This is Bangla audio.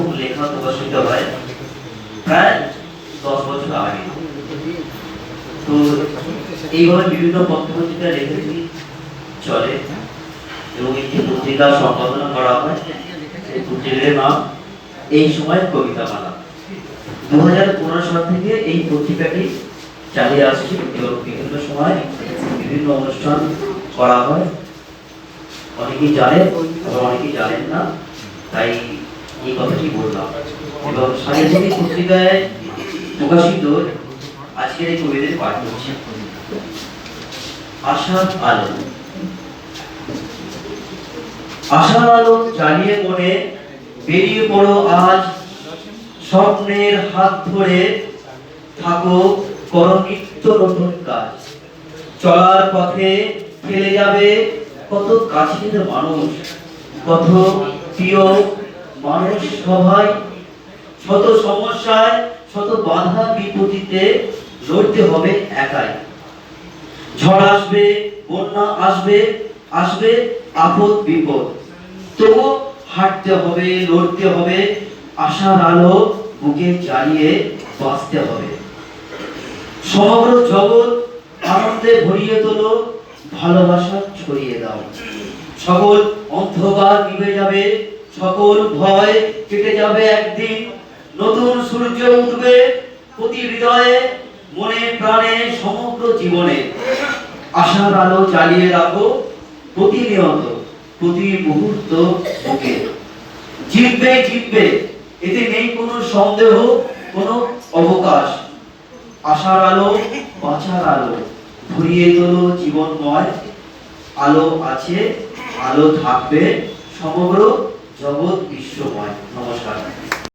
প্রথম লেখা প্রকাশিত হয়, প্রায় দশ বছর আগে। তো এইভাবে বিভিন্ন পত্রপত্রিকা চলে এবং একটি পত্রিকা সম্পাদনা করা হয়, সেই পত্রিকার নাম এই সময় কবিতামালা। দু হাজার পনেরো সাল থেকে এই পত্রিকাটি চালিয়ে আসছি এবং বিভিন্ন সময় বিভিন্ন অনুষ্ঠান করা হয়। অনেকেই জানেন, আবার অনেকেই জানেন না, তাই এই কথাটি বললাম। এবং সাহিত্যিক পত্রিকায় প্রকাশিত আজকের এই কবিদের পাঠ করছি আশার আলো। আশার আলো জ্বালিয়ে মনে বেরিয়ে পড়ো আজ। স্বপ্নের হাত ধরে থাকো করো নিত্য নতুন কাজ। চলার পথে ফেলে যাবে কত কাছের মানুষ, কত প্রিয় মানুষ সবাই শত সমস্যায়, শত বাধা বিপত্তিতে লড়তে হবে একাই। ঝড় আসবে, বন্যা আসবে আসবে আপদ বিপদ। তবু হাঁটতে হবে, লড়তে হবে, আশার আলো বুকে জ্বালিয়ে বাঁচতে হবে। সমগ্র জগৎ আনন্দে ভরিয়ে তোলো, ভালোবাসা ছড়িয়ে দাও। সকল অন্ধকার নিভে যাবে সকল ভয় কেটে যাবে একদিন। নতুন সূর্য উঠবে প্রতি হৃদয়ে, মনে প্রাণে সমগ্র জীবনে। আশার আলো জ্বালিয়ে রাখো প্রতিনিয়ত, প্রতি মুহূর্ত বুকে। জিতবে জিতবে, এতে নেই কোনো সন্দেহ, কোনো অবকাশ। আশার আলো, বাঁচার আলো, ভরিয়ে তোলো জীবনময়। আলো আছে, আলো থাকবে সমগ্র জগৎ বিশ্বময় নমস্কার।